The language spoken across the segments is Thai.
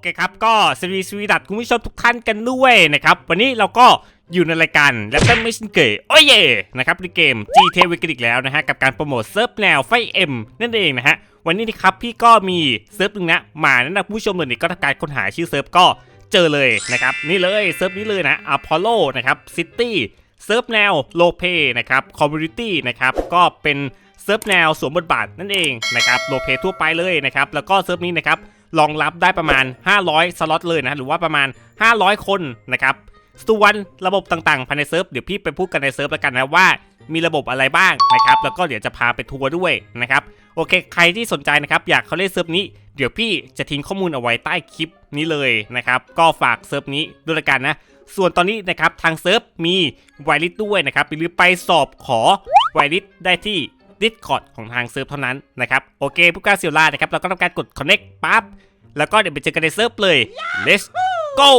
เคครับก็สวีสวีดัตคุณผู้ชมทุกท่านกันด้วยนะครับ วันนี้เราก็อยู่ในรายการและเป็นมิชชั่นเกย์โอ้ยเย่นะครับในเกม GTA วิกฤตแล้วนะฮะ กับการโปรโมทเซิร์ฟแนวไฟเอ็มนั่นเองนะฮะ วันนี้นะครับพี่ก็มีเซิร์ฟหนึงนะมาแนะนำผู้ชมเลยนี่ก็ทำการค้นหาชื่อเซิร์ฟก็เจอเลยนะครับ นี่เลยเซิร์ฟนี้เลยนะอพอลโลนะครับซิตี้เซิร์ฟแนวโลเปนะครับคอมมูนิตี้นะครับก็เป็นเซิร์ฟแนวสวมบทบาทนั่นเองนะครับโลเปทั่วไปเลยนะครับแล้วก็เซิร์ฟนี้นะครับ รองรับได้ประมาณ 500 สล็อตเลยนะหรือว่าประมาณ 500 คนนะครับส่วนระบบต่างๆภายในเซิร์ฟเดี๋ยวพี่ไปพูดกันในเซิร์ฟแล้วกันนะว่า มีระบบอะไรบ้างนะครับแล้วก็เดี๋ยวจะพาไปทัวร์ด้วยนะครับโอเค ใครที่สนใจนะครับอยากเข้าเล่นเซิร์ฟนี้เดี๋ยวพี่จะทิ้งข้อมูลเอาไว้ใต้คลิปนี้เลยนะครับก็ฝากเซิร์ฟนี้ด้วยละกันนะส่วนตอนนี้นะครับทางเซิร์ฟมีไวริสด้วยนะครับอย่าลืมไปสอบขอไวริสได้ที่ Discord ของทางเซิร์ฟเท่านั้นนะครับโอเคผู้กล้าเซียล่านะครับเราก็ทำการกด connect ปั๊บแล้วก็เดี๋ยวไปเจอกันในเซิร์ฟเลย let's go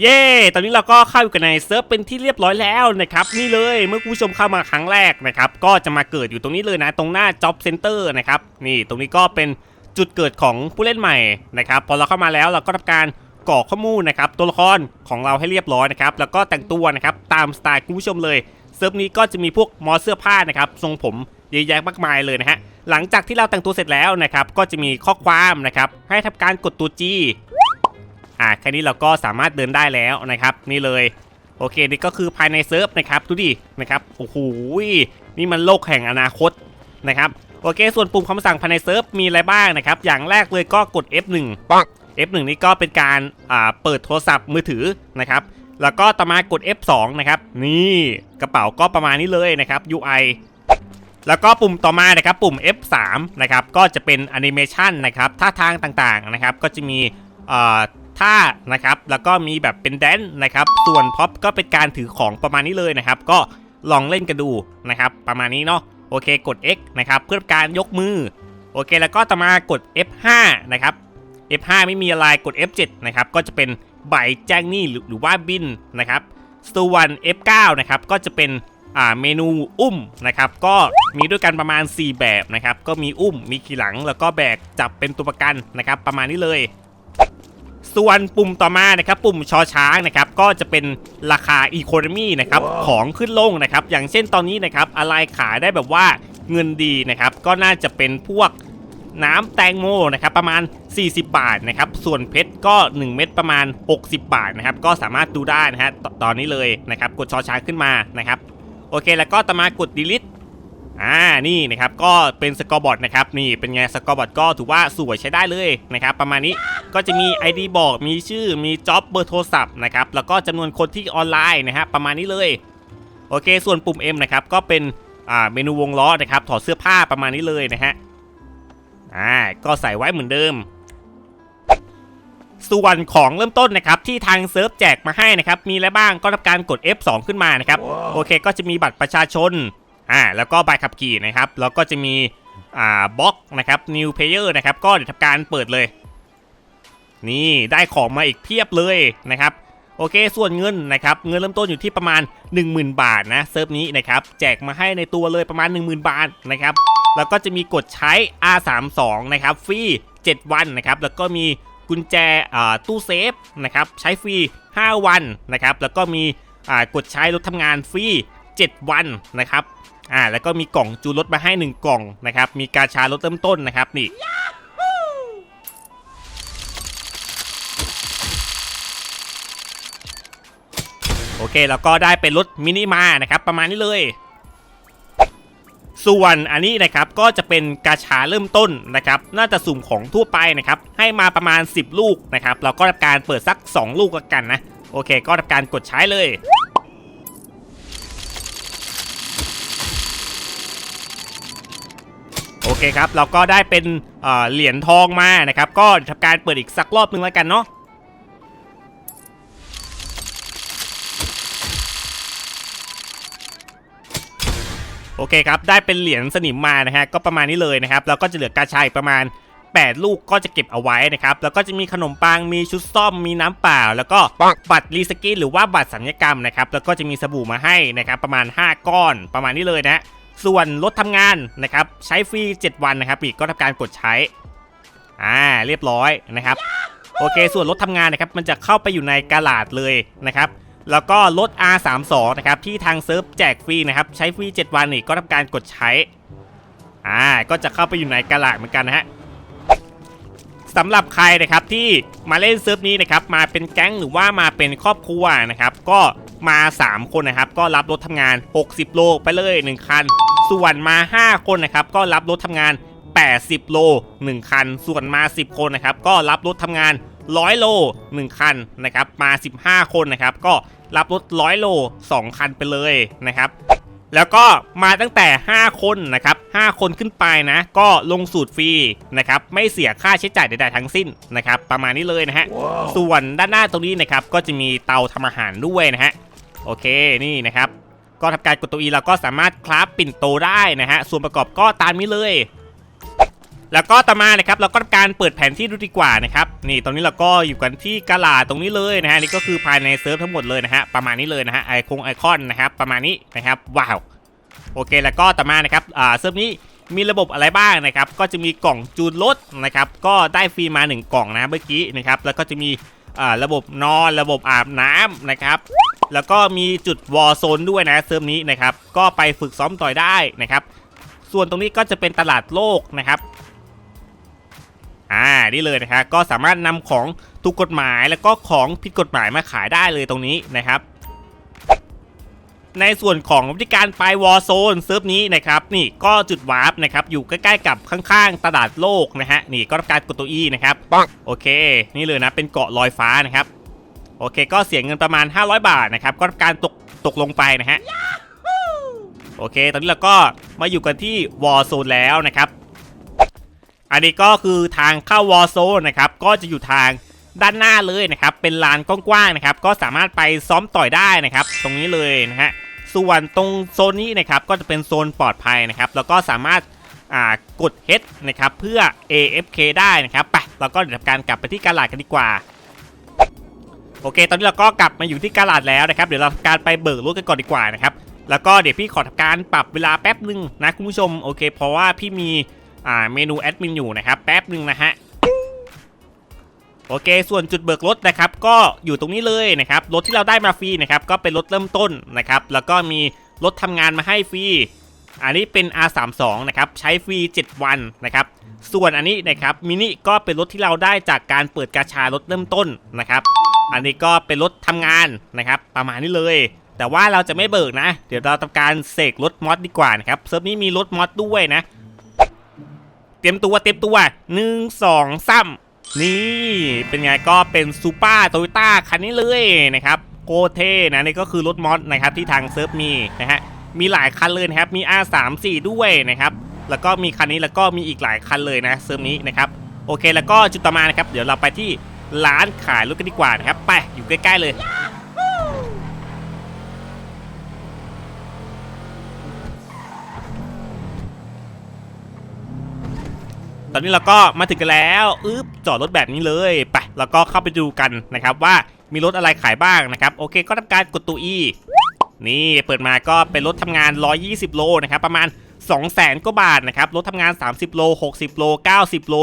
เย้ ตอนนี้เราก็เข้าอยู่กันในเซิร์ฟเป็นที่เรียบร้อยแล้วนะครับนี่เลยเมื่อคุณผู้ชมเข้ามาครั้งแรกนะครับก็จะมาเกิดอยู่ตรงนี้เลยนะตรงหน้า Job Center นะครับนี่ตรงนี้ก็เป็นจุดเกิดของผู้เล่นใหม่นะครับพอเราเข้ามาแล้วเราก็ทำการกรอกข้อมูลนะครับตัวละครของเราให้เรียบร้อยนะครับแล้วก็แต่งตัวนะครับตามสไตล์คุณผู้ชมเลย เซิร์ฟนี้ก็จะมีพวกมอเสื้อผ้านะครับทรงผมเยอะแยะมากมายเลยนะฮะหลังจากที่เราแต่งตัวเสร็จแล้วนะครับก็จะมีข้อความนะครับให้ทำการกดตัว G อ่าแค่นี้เราก็สามารถเดินได้แล้วนะครับ นี่เลยโอเคนี่ก็คือภายในเซิร์ฟนะครับดูดินะครับโอ้โหนี่มันโลกแห่งอนาคตนะครับโอเค ส่วนปุ่มคำสั่งภายในเซิร์ฟมีอะไรบ้างนะครับ อย่างแรกเลยก็กด F1 ปัง F1 นี่ก็เป็นการอ่าเปิดโทรศัพท์มือถือนะครับ แล้วก็ต่อมากด F2 นะครับ นี่กระเป๋าก็ประมาณนี้เลยนะครับ UI แล้วก็ปุ่มต่อมานะครับปุ่ม F3 นะครับก็จะเป็นแอนิเมชันนะครับท่าทางต่างๆนะครับก็จะมีเอ่อท่านะครับแล้วก็มีแบบเป็นแดนนะครับส่วนพ็อปก็เป็นการถือของประมาณนี้เลยนะครับก็ลองเล่นกันดูนะครับประมาณนี้เนาะโอเคกด X นะครับเพื่อการยกมือโอเคแล้วก็ต่อมากด F5 นะครับ F5 ไม่มีอะไรกด F7 นะครับก็จะเป็น ใบแจ้งหนี้หรือหรือว่าบินนะครับส่วน F9 นะครับก็จะเป็นอ่าเมนูอุ้มนะครับก็มีด้วยกันประมาณ 4 แบบนะครับก็มีอุ้มมีขี่หลังแล้วก็แบกจับเป็นตัวประกันนะครับประมาณนี้เลย ส่วนปุ่มต่อมานะครับปุ่มชอช้างนะครับก็จะเป็นราคาอีโคโนมีนะครับของขึ้นลงนะครับอย่างเช่นตอนนี้นะครับอะไรขายได้แบบว่าเงินดีนะครับก็น่าจะเป็นพวก น้ำแตงโมนะครับประมาณ 40 บาทนะครับส่วนเพชรก็ 1 เม็ดประมาณ 60 บาทนะครับก็สามารถดูได้นะฮะตตอนนี้เลยนะครับกดชอช้างขึ้นมานะครับโอเคแล้วก็ต่อมากด delete อ่านี่นะครับก็เป็นสกอร์บอร์ดนะครับนี่เป็นไงสกอร์บอร์ดก็ถือว่าสวยใช้ได้เลยนะครับประมาณนี้ก็จะมี ID บอกมีชื่อมีจ็อบเบอร์โทรศัพท์นะครับแล้วก็จำนวนคนที่ออนไลน์นะฮะประมาณนี้เลยโอเค ส่วนปุ่ม M นะครับก็เป็นเมนูวงล้อนะครับถอดเสื้อผ้าประมาณนี้เลยนะฮะ อ่าก็ใส่ไว้เหมือนเดิม ส่วนของเริ่มต้นนะครับที่ทางเซิร์ฟแจกมาให้นะครับมีอะไรบ้างก็ทำการกด F2 ขึ้นมานะครับ โอเคก็จะมีบัตรประชาชนอ่าแล้วก็ใบขับขี่นะครับแล้วก็จะมีอ่าบล็อกนะครับ New Player นะครับก็เดี๋ยวทำการเปิดเลย นี่ได้ของมาอีกเพียบเลยนะครับ โอเค ส่วนเงินนะครับ เงินเริ่มต้นอยู่ที่ประมาณ 10,000 บาทนะเซิร์ฟนี้นะครับ แจกมาให้ในตัวเลยประมาณ 10,000 บาทนะครับ แล้วก็จะมีกดใช้ R32 นะครับ ฟรี 7 วันนะครับ แล้วก็มีกุญแจตู้เซฟนะครับ ใช้ฟรี 5 วันนะครับ แล้วก็มีกดใช้รถทำงานฟรี 7 วันนะครับ อ่า แล้วก็มีกล่องจูรถมาให้ 1 กล่องนะครับ มีกาชารถเริ่มต้นนะครับนี่ แล้วก็ได้เป็นรถมินิมานะครับประมาณนี้เลย ส่วนอันนี้นะครับก็จะเป็นกาชาเริ่มต้นนะครับน่าจะสุ่มของทั่วไปนะครับให้มาประมาณ 10 ลูกนะครับเราก็ทำการเปิดสัก 2 ลูกกันนะโอเค ก็ทำการกดใช้เลยโอเคครับ เราก็ได้เป็นเเหรียญทองมานะครับ ก็ทำการเปิดอีกสักรอบนึงแล้วกันเนาะ เคครับได้เป็นเหรียญสนิมมานะฮะก็ประมาณนี้เลยนะครับแล้วก็จะเหลือกาชาอีกประมาณ 8 ลูกก็จะเก็บเอาไว้นะครับแล้วก็จะมีขนมปังมีชุดซ่อมมีน้ำเปล่า แล้วก็บัตรรีสกินหรือว่าบัตรสัญญกรรมนะครับแล้วก็จะมีสบู่มาให้นะครับประมาณ 5 ก้อนประมาณนี้เลยนะส่วนรถทำงานนะครับใช้ฟรี 7 วันนะครับอีกก็ทำการกดใช้อ่าเรียบร้อยนะครับโอเค ส่วนรถทำงานนะครับมันจะเข้าไปอยู่ในกาลาดเลยนะครับ แล้วก็รถ R32 นะครับที่ทางเซิร์ฟแจกฟรีนะครับใช้ฟรี 7 วันนี่ก็ทำการกดใช้อ่าก็จะเข้าไปอยู่ในกาลาดเหมือนกันนะฮะสำหรับใครนะครับที่มาเล่นเซิร์ฟนี้นะครับมาเป็นแก๊งหรือว่ามาเป็นครอบครัวนะครับก็มา 3 คนนะครับก็รับรถทำงาน 60 โลไปเลย 1 คัน ส่วนมา 5 คนนะครับก็รับรถทำงาน 80 โล 1 คัน ส่วนมา 10 คนนะครับก็รับรถทำงาน 100 โล 1 คันนะครับมา 15 คนนะครับก็รับรถ 100 โล 2 คันไปเลยนะครับแล้วก็มาตั้งแต่ 5 คนนะครับ 5 คนขึ้นไปนะ ก็ลงสูตรฟรีนะครับ ไม่เสียค่าใช้จ่ายใดๆทั้งสิ้นนะครับ ประมาณนี้เลยนะฮะส่วนด้านหน้าตรงนี้นะครับ ก็จะมีเตาทำอาหารด้วยนะฮะ โอเค นี่นะครับ ก็ทำการกดตัว E เราก็สามารถคราฟปิ่นโตได้นะฮะ ส่วนประกอบก็ตามนี้เลย แล้วก็ต่อมานะครับเราก็ทำการเปิดแผนที่ดูดีกว่านะครับนี่ตรงนี้เราก็อยู่กันที่กาลาตรงนี้เลยนะฮะนี่ก็คือภายในเซิร์ฟทั้งหมดเลยนะฮะประมาณนี้เลยนะฮะไอคงไอคอนนะครับประมาณนี้นะครับว้าวโอเคแล้วก็ต่อมานะครับอ่าเซิร์ฟนี้มีระบบอะไรบ้างนะครับก็จะมีกล่องจูนรถนะครับก็ได้ฟรีมา 1 กล่องนะเมื่อกี้นะครับแล้วก็จะมีอ่าระบบนอนระบบอาบน้ำนะครับแล้วก็มีจุดวอลโซนด้วยนะเซิร์ฟนี้นะครับก็ไปฝึกซ้อมต่อยได้นะครับส่วนตรงนี้ก็จะเป็นตลาดโลกนะครับ อ่านี่เลยนะครับก็สามารถนำของถูกกฎหมายแล้วก็ของผิดกฎหมายมาขายได้เลยตรงนี้นะครับในส่วนของวิธีการไปวอ r z โซนเซิร์ฟนี้นะครับนี่ก็จุดวาร์ปนะครับอยู่ใกล้ๆกับข้างๆ ตลาดโลกนะฮะนี่ก็ทำการกดตัว E นะครับปังโอเค นี่เลยนะเป็นเกาะลอยฟ้านะครับ โอเค ก็เสียเงินประมาณ 500 บาทนะครับก็ทำการตกตกลงไปนะฮะโอเค ตอนนี้เราก็มาอยู่กันที่วอ r z โซนแล้วนะครับ อันนี้ก็คือทางเข้าวอ r z โซนนะครับ ก็จะอยู่ทางด้านหน้าเลยนะครับ เป็นลานกว้างๆนะครับ ก็สามารถไปซ้อมต่อยได้นะครับ ตรงนี้เลยนะฮะ ส่วนตรงโซนนี้นะครับ ก็จะเป็นโซนปลอดภัยนะครับ แล้วก็สามารถอ่ากด H นะครับ เพื่อ AFK ได้นะครับ ไป เราก็เดี๋ยวทำการกลับไปที่กาลาดกันดีกว่า โอเค ตอนนี้เราก็กลับมาอยู่ที่กาลาดแล้วนะครับ เดี๋ยวเราทำการไปเบิกรถกันก่อนดีกว่านะครับ แล้วก็เดี๋ยวพี่ขอทำการปรับเวลาแป๊บหนึ่งนะคุณผู้ชม โอเค เพราะว่าพี่มี อ่าเมนูแอดมินอยู่นะครับแป๊บหนึ่งนะฮะโอเค ส่วนจุดเบิกรถนะครับก็อยู่ตรงนี้เลยนะครับรถที่เราได้มาฟรีนะครับก็เป็นรถเริ่มต้นนะครับแล้วก็มีรถทำงานมาให้ฟรีอันนี้เป็น R32 นะครับใช้ฟรี 7 วันนะครับส่วนอันนี้นะครับมินิก็เป็นรถที่เราได้จากการเปิดกาชารถเริ่มต้นนะครับอันนี้ก็เป็นรถทำงานนะครับประมาณนี้เลย แต่ว่าเราจะไม่เบิกนะ เดี๋ยวเราทำการเสกรถมอดดีกว่านะครับเซิร์ฟนี้มีรถมอดด้วยนะ เตรียมตัวเตรียมตัวหนึ่งสองสามนี่เป็นไงก็เป็นซูเปอร์โตโยต้าคันนี้เลยนะครับโคเท่นะนี่ก็คือรถมอสนะครับที่ทางเซิร์ฟมีนะฮะมีหลายคันเลยนะครับมี R34 ด้วยนะครับแล้วก็มีคันนี้แล้วก็มีอีกหลายคันเลยนะเซิร์ฟนี้นะครับโอเคแล้วก็จุดต่อมานะครับเดี๋ยวเราไปที่ร้านขายรถกันดีกว่านะครับไปอยู่ใกล้ๆเลย ต อนนี้เราก็มาถึงกันแล้วอึ๊บจอดรถแบบนี้เลยไปแล้วก็เข้าไปดูกันนะครับว่ามีรถอะไรขายบ้างนะครับ โอเคก็ทำการกดตัว E นี่เปิดมาก็เป็นรถทำงาน 120 โลนะครับประมาณ 200,000กว่าบาทนะครับรถทำงาน 30 โล 60 โล 90 โล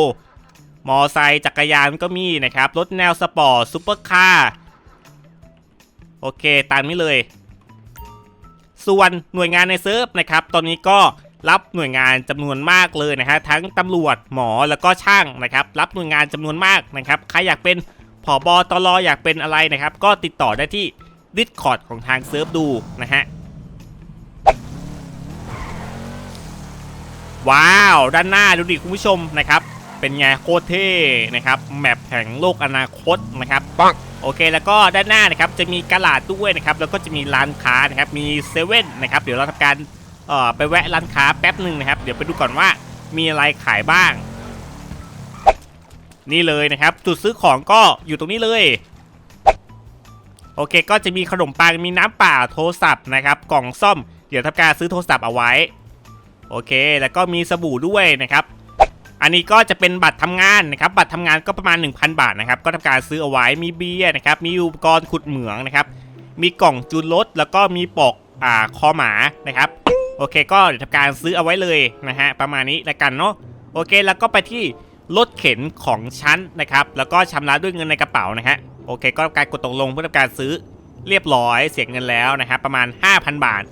มอไซค์จักรยานก็มีนะครับรถแนวสปอร์ตซูเปอร์คาร์โอเคตามนี้เลย ส่วนหน่วยงานในเซิร์ฟนะครับตอนนี้ก็ รับหน่วยงานจำนวนมากเลยนะฮะทั้งตำรวจหมอแล้วก็ช่างนะครับรับหน่วยงานจำนวนมากนะครับใครอยากเป็นผอบอตรอยากเป็นอะไรนะครับ ก็ติดต่อได้ที่ Discord ของทางเซิร์ฟดูนะฮะว้าว ด้านหน้าดูดิคุณผู้ชมนะครับ เป็นไงโคตรเท่นะครับแมปแห่งโลกอนาคตนะครับปังโอเคแล้วก็ด้านหน้านะครับจะมีกระลาดด้วยนะครับแล้วก็จะมีร้านค้านะครับมีเซเว่นนะครับเดี๋ยวเราทำการ เอ่อไปแวะร้านค้าแป๊บหนึ่งนะครับ เดี๋ยวไปดูก่อนว่ามีอะไรขายบ้าง นี่เลยนะครับ จุดซื้อของก็อยู่ตรงนี้เลย โอเค ก็จะมีขนมปังมีน้ำเปล่าโทรศัพท์นะครับ กล่องซ่อม เดี๋ยวทำการซื้อโทรศัพท์เอาไว้ โอเค แล้วก็มีสบู่ด้วยนะครับ อันนี้ก็จะเป็นบัตรทำงานนะครับ บัตรทำงานก็ประมาณ 1,000 บาทนะครับ ก็ทำการซื้อเอาไว้ มีเบียร์นะครับ มีอุปกรณ์ขุดเหมืองนะครับ มีกล่องจูนรถแล้วก็มีปลอกอ่าคอหมานะครับ โอเค ก็เดี๋ยวทำการซื้อเอาไว้เลยนะฮะประมาณนี้ล้วกันเนาะโอเคแล้วก็ไปที่รถเข็นของฉันนะครับแล้วก็ชำระด้วยเงินในกระเป๋านะฮะโอเค ก็การกดตกลงเพื่อทำการซื้อเรียบร้อยเสียเงินแล้วนะครับประมาณ 5,000 บาท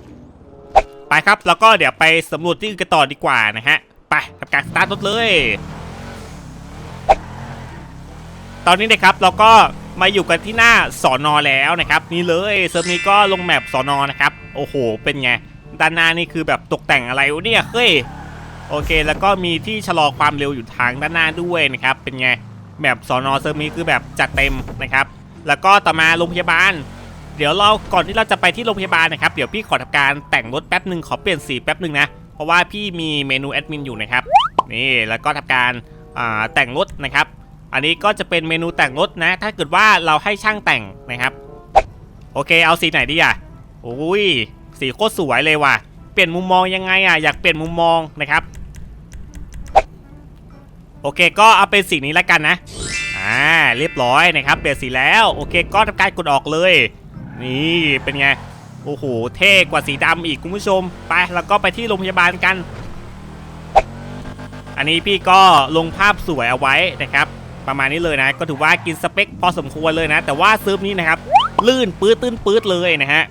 ไปครับแล้วก็เดี๋ยวไปสำรวจที่อื่นกันต่อดีกว่านะฮะไปทำการสตาร์ทรถเลย ตอนนี้นะครับเราก็มาอยู่กันที่หน้าสอนอแล้วนะครับนี่เลยเซิร์ฟนี้ก็ลงแมปสอนอนะครับโอ้โห เป็นไง ด้านหน้านี่คือแบบตกแต่งอะไรเนี่ยเฮ้ยโอเค แล้วก็มีที่ชะลอความเร็วอยู่ทางด้านหน้าด้วยนะครับเป็นไงแบบสอนอเซิร์ฟนี้คือแบบจัดเต็มนะครับ แล้วก็ต่อมาโรงพยาบาล เดี๋ยวเราก่อนที่เราจะไปที่โรงพยาบาลนะครับเดี๋ยวพี่ขอทำการแต่งรถแป๊บหนึ่งขอเปลี่ยนสีแป๊บหนึ่งนะเพราะว่าพี่มีเมนูแอดมินอยู่นะครับนี่แล้วก็ทำการแต่งรถนะครับอันนี้ก็จะเป็นเมนูแต่งรถนะ ถ้าเกิดว่าเราให้ช่างแต่งนะครับ โอเคเอาสีไหนดีอะโอ้ย สีโคตรสวยเลยว่ะ เปลี่ยนมุมมองยังไงอะอยากเปลี่ยนมุมมองนะครับ โอเคก็เอาเป็นสีนี้แล้วกันนะอ่าเรียบร้อยนะครับ เปลี่ยนสีแล้วโอเคก็ทำการกดออกเลย นี่เป็นไงโอ้โหเท่กว่าสีดำอีกคุณผู้ชมไปแล้วก็ไปที่โรงพยาบาลกัน อันนี้พี่ก็ลงภาพสวยเอาไว้นะครับประมาณนี้เลยนะ ก็ถือว่ากินสเปคพอสมควรเลยนะ แต่ว่าซิร์ฟนี้นะครับ ลื่นปื้ดตื้นปื้ดเลยนะฮะ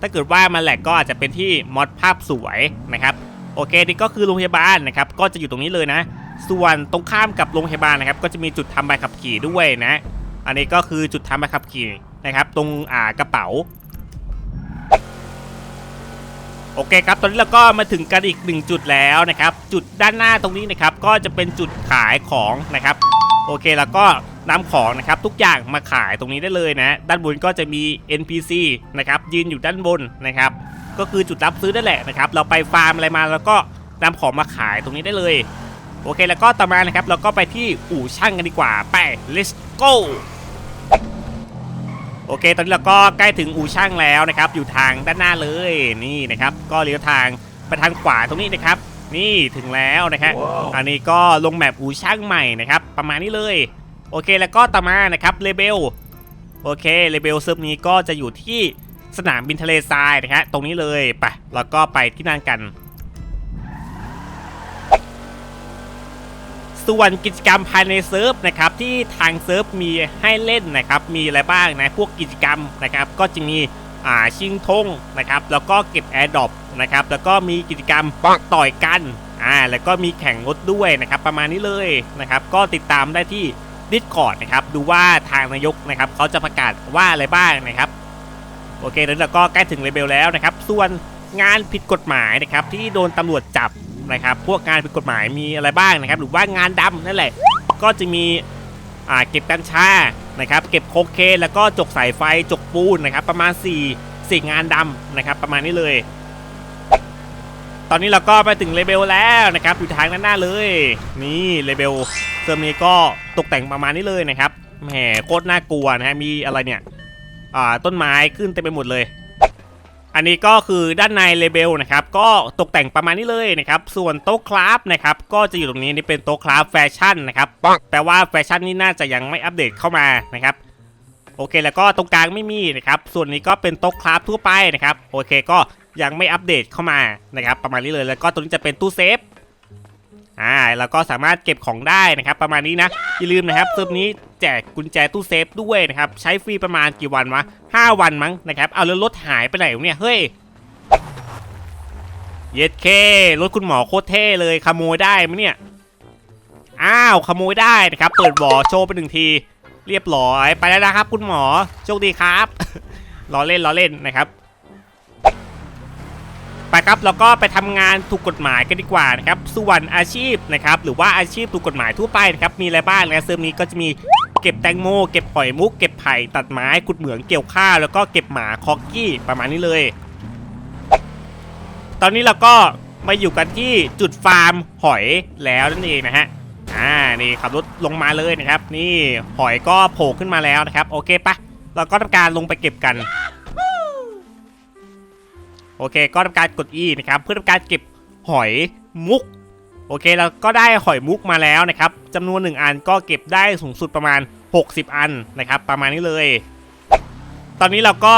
ถ้าเกิดว่ามันแหลกก็อาจจะเป็นที่มอดภาพสวยนะครับ โอเคนี่ก็คือโรงพยาบาลนะครับ ก็จะอยู่ตรงนี้เลยนะ ส่วนตรงข้ามกับโรงพยาบาลนะครับ ก็จะมีจุดทำใบขับขี่ด้วยนะ อันนี้ก็คือจุดทำใบขับขี่นะครับ ตรงอ่ากระเป๋าโอเคครับ ตอนนี้เราก็มาถึงกันอีกหนึ่งจุดแล้วนะครับ จุดด้านหน้าตรงนี้นะครับ ก็จะเป็นจุดขายของนะครับ โอเคแล้วก็นำของนะครับทุกอย่างมาขายตรงนี้ได้เลยนะ ด้านบนก็จะมี NPC นะครับยืนอยู่ด้านบนนะครับ ก็คือจุดรับซื้อนั่นแหละนะครับ เราไปฟาร์มอะไรมาแล้วก็นำของมาขายตรงนี้ได้เลย โอเคแล้วก็ต่อมานะครับ เราก็ไปที่อู่ช่างกันดีกว่าไป let's go โอเค ตอนนี้เราก็ใกล้ถึงอู่ช่างแล้วนะครับ อยู่ทางด้านหน้าเลยนี่นะครับ ก็เลี้ยวทางไปทางขวาตรงนี้นะครับ นี่ถึงแล้วนะฮะอันนี้ก็ลงแมปอู่ช่างใหม่นะครับ ประมาณนี้เลย โอเคแล้วก็ต่อมานะครับเลเบลโอเคเลเบลเซิร์ฟนี้ก็จะอยู่ที่สนามบินทะเลทรายนะฮะตรงนี้เลยไปแล้วก็ไปที่นั่นกัน ส่วนกิจกรรมภายในเซิร์ฟนะครับที่ทางเซิร์ฟมีให้เล่นนะครับมีอะไรบ้างนะพวกกิจกรรมนะครับก็จะมี อ่าชิงธงนะครับแล้วก็เก็บแอร์ดรอปนะครับแล้วก็มีกิจกรรมต่อยกันอ่าแล้วก็มีแข่งรถด้วยนะครับประมาณนี้เลยนะครับก็ติดตามได้ที่ Discord นะครับดูว่าทางนายกนะครับเขาจะประกาศว่าอะไรบ้างนะครับโอเคแล้วเราก็ใกล้ถึงเลเบลแล้วนะครับส่วนงานผิดกฎหมายนะครับที่โดนตำรวจจับนะครับพวกงานผิดกฎหมายมีอะไรบ้างนะครับ หรือว่างานดำนั่นแหละ ก็จะมีอ่าเก็บกัญชา นะครับเก็บโคเคนแล้วก็จกสายไฟจกปูนนะครับประมาณ4 4งานดำนะครับประมาณนี้เลย ตอนนี้เราก็ไปถึงเลเบลแล้วนะครับอยู่ทางด้านหน้าเลย นี่เลเบลเซิร์ฟนี้ก็ตกแต่งประมาณนี้เลยนะครับแหมโคตรน่ากลัวนะฮะมีอะไรเนี่ยอ่าต้นไม้ขึ้นเต็มไปหมดเลย อันนี้ก็คือด้านในเลเบลนะครับก็ตกแต่งประมาณนี้เลยนะครับส่วนโต๊ะคราฟนะครับก็จะอยู่ตรงนี้นี่เป็นโต๊ะคราฟแฟชั่นนะครับแปลว่าแฟชั่นนี่น่าจะยังไม่อัปเดตเข้ามานะครับโอเคแล้วก็ตรงกลางไม่มีนะครับส่วนนี้ก็เป็นโต๊ะคราฟทั่วไปนะครับโอเคก็ยังไม่อัปเดตเข้ามานะครับประมาณนี้เลยแล้วก็ตรงนี้จะเป็นตู้เซฟ อ่าแล้วก็สามารถเก็บของได้นะครับ ประมาณนี้นะอย่าลืมนะครับเซิร์ฟนี้แจกกุญแจตู้เซฟด้วยนะครับใช้ฟรีประมาณกี่วันวะ5วันมั้งนะครับเอาแล้วรถหายไปไหนเนี่ยเฮ้ยเย็ดเครถคุณหมอโคตรเท่เลยขโมยได้ไหมเนี่ยอ้าวขโมยได้นะครับ เปิดบ่อโชว์ไปหนึ่งที เรียบร้อยไปแล้วนะครับ คุณหมอโชคดีครับล้อเล่นล้อเล่นนะครับ ไปครับแล้วก็ไปทำงานถูกกฎหมายกันดีกว่านะครับส่วนอาชีพนะครับหรือว่าอาชีพถูกกฎหมายทั่วไปนะครับมีอะไรบ้างนะเซิร์ฟนี้ก็จะมีเก็บแตงโมเก็บปล่อยมุกเก็บไผ่ตัดไม้ขุดเหมืองเกี่ยวข้าวแล้วก็เก็บหมาคอกกี้ประมาณนี้เลย ตอนนี้เราก็มาอยู่กันที่จุดฟาร์มหอยแล้วนั่นเองนะฮะอ่านี่ขับรถลงมาเลยนะครับ นี่หอยก็โผล่ขึ้นมาแล้วนะครับ โอเคปะเราก็ทำการลงไปเก็บกัน โอเค ก็ทำการกด E นะครับเพื่อทำการเก็บหอยมุก โอเคเราก็ได้หอยมุกมาแล้วนะครับจำนวน 1 อันก็เก็บได้สูงสุดประมาณ 60 อันนะครับ ประมาณนี้เลย ตอนนี้เราก็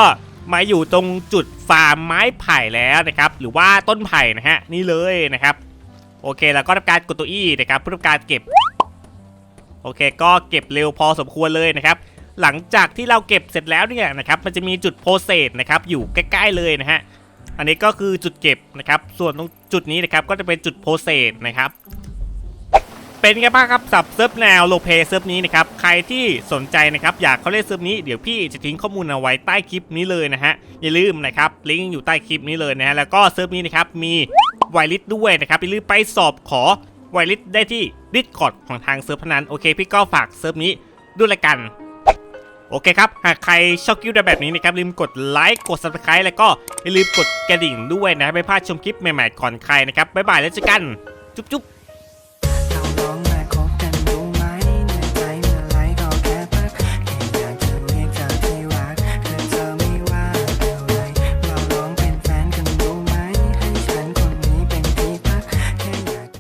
มาอยู่ตรงจุดฟาร์มไม้ไผ่แล้วนะครับ หรือว่าต้นไผ่นะฮะนี่เลยนะครับ โอเคแล้วก็ทำการกดตัว E นะครับเพื่อทำการเก็บโอเค ก็เก็บเร็วพอสมควรเลยนะครับ หลังจากที่เราเก็บเสร็จแล้วเนี่ยนะครับ มันจะมีจุดโพเซสนะครับ อยู่ใกล้ ๆ เลยนะฮะ อันนี้ก็คือจุดเก็บนะครับ ส่วนตรงจุดนี้นะครับก็จะเป็นจุดโพเซสนะครับ เป็นไงบ้างครับสับเซิร์ฟแนวโลเปเซิร์ฟนี้นะครับ ใครที่สนใจนะครับอยากเข้าเล่นเซิร์ฟนี้เดี๋ยวพี่จะทิ้งข้อมูลเอาไว้ใต้คลิปนี้เลยนะฮะ อย่าลืมนะครับลิงก์อยู่ใต้คลิปนี้เลยนะฮะ แล้วก็เซิร์ฟนี้นะครับมีไวลิสด้วยนะครับอย่าลืมไปสอบขอไวลิสได้ที่ดิสคอร์ดของทางเซิร์ฟพนันโอเค พี่ก็ฝากเซิร์ฟนี้ด้วยละกัน โอเคครับ หากใครชอบคลิปแบบนี้นะครับลืมกดไลค์กด subscribe แล้วก็อย่าลืมกดกระดิ่งด้วยนะไม่พลาดชมคลิปใหม่ๆก่อนใครนะครับบ๊ายบายแล้วเจอกัน จุ๊บ